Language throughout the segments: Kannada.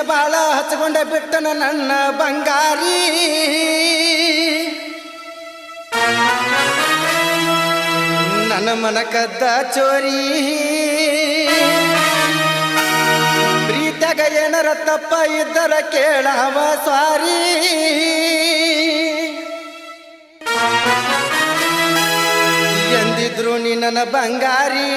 ಕೈಗೆ ಬಾಳ ಹಚ್ಕೊಂಡೆ ಬಿಟ್ಟನ ನನ್ನ ಬಂಗಾರಿ. ನನ್ನ ಮನಕದ್ದ ಚೋರಿ. ಪ್ರೀತಗ ಏನರ ತಪ್ಪ ಇದ್ದರ ಕೇಳವ ಸಾರಿ ಎಂದಿದ್ರು ನೀ ನನ್ನ ಬಂಗಾರಿ.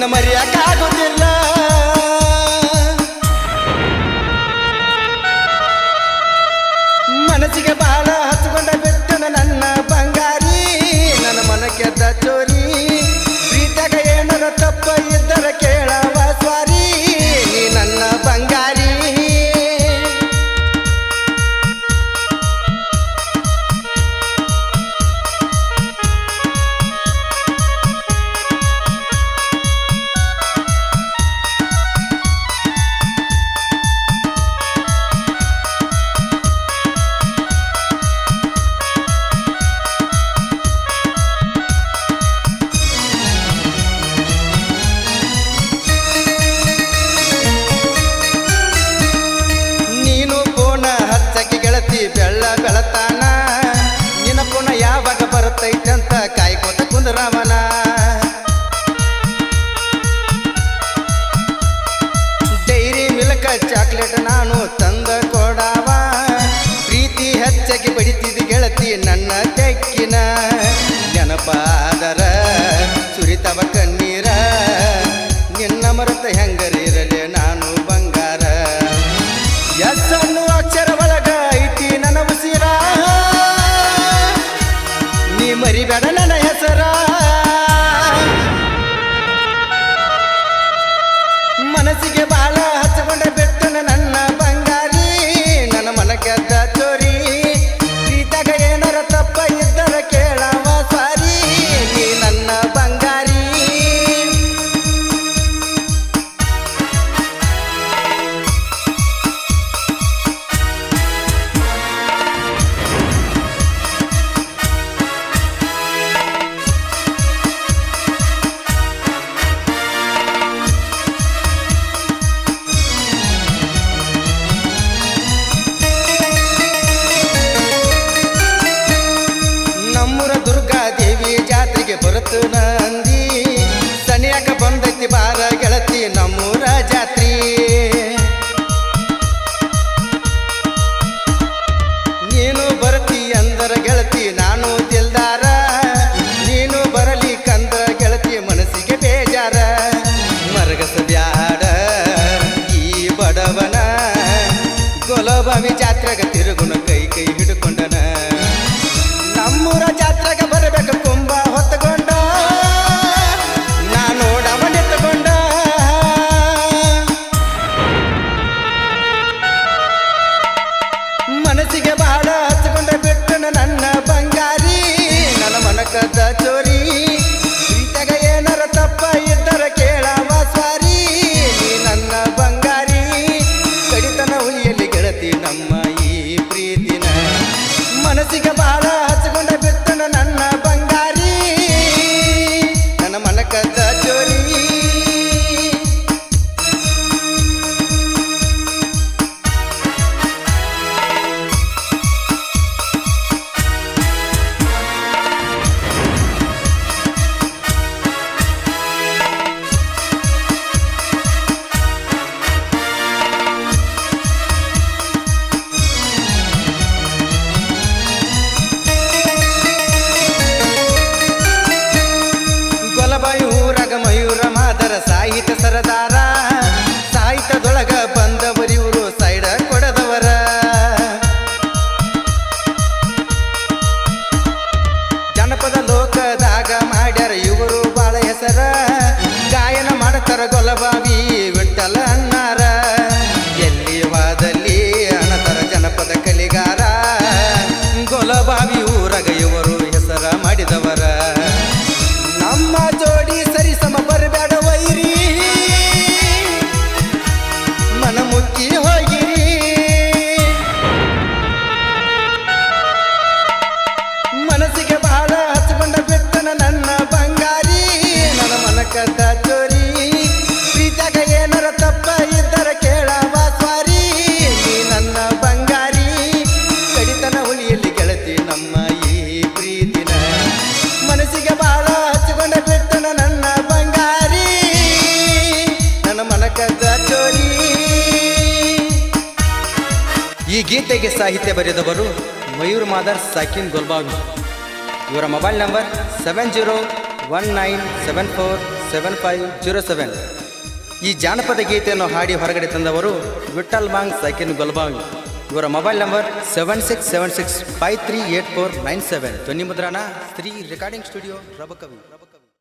ನಿನ್ನ ಕಾಯ್ಕೋತ ಕುಂದ್ರವನ ಡೈರಿ ಮಿಲ್ಕ ಚಾಕ್ಲೇಟ್ ನಾನು ಬೆಡ ನನಯ enamorado. नमः da ಗೀತೆಗೆ ಸಾಹಿತ್ಯ ಬರೆದವರು ಮಯೂರ್ ಮಾದರ್, ಸಾಕಿನ್ ಗುಲ್ಬಾವಿ. ಇವರ mobile number seven zero one nine seven four seven five zero seven. ಈ ಜಾನಪದ ಗೀತೆಯನ್ನು ಹಾಡಿ ಹೊರಗಡೆ ತಂದವರು ವಿಠಲ್ ಬಾಂಗ್, ಸಾಕಿನ್ ಗುಲ್ಬಾವಿ. ಇವರ mobile number seven six seven six five three eight four nine seven. ಧ್ವನಿ ಮುದ್ರಣ, ಶ್ರೀ ರೆಕಾರ್ಡಿಂಗ್ ಸ್ಟುಡಿಯೋ ರಬಕವಿ